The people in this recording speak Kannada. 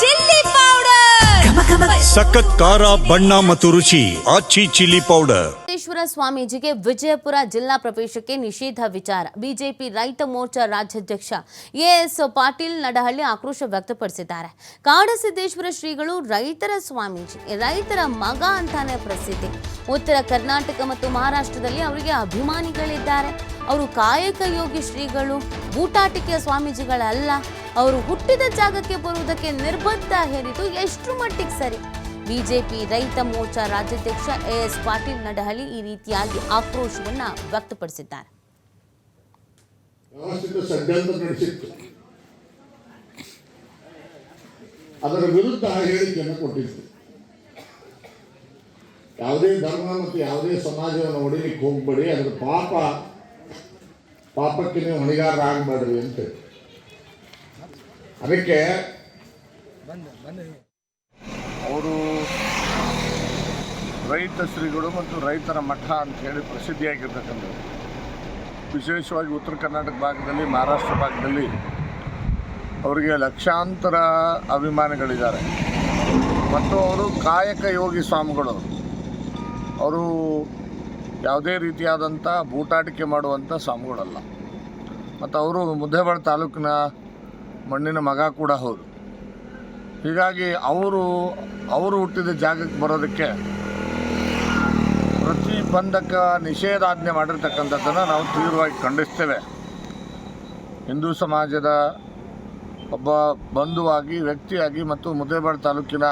Chilli powder. ಸಖತ್ ಖಾರ ಬಣ್ಣ ಮತ್ತು ರುಚಿ ಆಚಿ ಚಿಲ್ಲಿ ಪೌಡರ್. ಸಿದ್ದೇಶ್ವರ ಸ್ವಾಮೀಜಿಗೆ ವಿಜಯಪುರ ಜಿಲ್ಲಾ ಪ್ರವೇಶಕ್ಕೆ ನಿಷೇಧ ವಿಚಾರ. ಬಿಜೆಪಿ ರೈತ ಮೋರ್ಚಾ ರಾಜ್ಯಾಧ್ಯಕ್ಷ ಎಎಸ್ ಪಾಟೀಲ್ ನಡಹಳ್ಳಿ ಆಕ್ರೋಶ ವ್ಯಕ್ತಪಡಿಸಿದ್ದಾರೆ. ಕಾಡಸಿದ್ದೇಶ್ವರ ಶ್ರೀಗಳು ರೈತರ ಸ್ವಾಮೀಜಿ ರೈತರ ಮಗ ಅಂತಾನೆ ಪ್ರಸಿದ್ಧಿ. ಉತ್ತರ ಕರ್ನಾಟಕ ಮತ್ತು ಮಹಾರಾಷ್ಟ್ರದಲ್ಲಿ ಅವರಿಗೆ ಅಭಿಮಾನಿಗಳಿದ್ದಾರೆ. ಅವರು ಕಾಯಕ ಯೋಗಿ ಶ್ರೀಗಳು ಬೂಟಾಟಿಕೆಯ ಸ್ವಾಮೀಜಿಗಳಲ್ಲ. ಅವರು ಹುಟ್ಟಿದ ಜಾಗಕ್ಕೆ ಬರುವುದಕ್ಕೆ ನಿರ್ಬಂಧ ಹೇರಿದ್ದು ಎಷ್ಟು ಮಟ್ಟಿಗೆ ಸರಿ? ಬಿಜೆಪಿ ರೈತ ಮೋರ್ಚಾ ರಾಜ್ಯಾಧ್ಯಕ್ಷ ಎಎಸ್ ಪಾಟೀಲ್ ನಡಹಳ್ಳಿ ಈ ರೀತಿಯಾಗಿ ಆಕ್ರೋಶವನ್ನ ವ್ಯಕ್ತಪಡಿಸಿದ್ದಾರೆ. ಅದರ ವಿರುದ್ಧ ಹೇಳಿಕೆಯನ್ನು ಕೊಟ್ಟಿತ್ತು. ಯಾವುದೇ ಧರ್ಮ ಮತ್ತು ಯಾವುದೇ ಸಮಾಜವನ್ನು ಹೊಡಿಲಿಕ್ಕೆ ಹೋಗ್ಬೇಡಿ, ಅದರ ಪಾಪ, ಪಾಪಕ್ಕೆ ನೀವು ಹೊಣೆಗಾರರಾಗಬೇಡ್ರಿ ಅಂತ ಹೇಳಿ. ಅದಕ್ಕೆ ಅವರು ರೈತ ಶ್ರೀಗಳು ಮತ್ತು ರೈತರ ಮಠ ಅಂತ ಹೇಳಿ ಪ್ರಸಿದ್ಧಿಯಾಗಿರ್ತಕ್ಕಂಥದ್ದು ವಿಶೇಷವಾಗಿ ಉತ್ತರ ಕರ್ನಾಟಕ ಭಾಗದಲ್ಲಿ, ಮಹಾರಾಷ್ಟ್ರ ಭಾಗದಲ್ಲಿ ಅವರಿಗೆ ಲಕ್ಷಾಂತರ ಅಭಿಮಾನಿಗಳಿದ್ದಾರೆ. ಮತ್ತು ಅವರು ಕಾಯಕ ಯೋಗಿ ಸ್ವಾಮಿಗಳು. ಅವರು ಯಾವುದೇ ರೀತಿಯಾದಂಥ ಬೂಟಾಟಿಕೆ ಮಾಡುವಂಥ ಸ್ವಾಮಿಗಳಲ್ಲ. ಮತ್ತು ಅವರು ಮುದ್ದೇಬಾಳ ತಾಲೂಕಿನ ಮಣ್ಣಿನ ಮಗ ಕೂಡ ಹೌದು. ಹೀಗಾಗಿ ಅವರು ಅವರು ಹುಟ್ಟಿದ ಜಾಗಕ್ಕೆ ಬರೋದಕ್ಕೆ ಪ್ರತಿಬಂಧಕ ನಿಷೇಧಾಜ್ಞೆ ಮಾಡಿರ್ತಕ್ಕಂಥದ್ದನ್ನು ನಾವು ತೀವ್ರವಾಗಿ ಖಂಡಿಸ್ತೇವೆ. ಹಿಂದೂ ಸಮಾಜದ ಒಬ್ಬ ಬಂಧುವಾಗಿ, ವ್ಯಕ್ತಿಯಾಗಿ ಮತ್ತು ಮುದ್ದೇಬಾಳ ತಾಲೂಕಿನ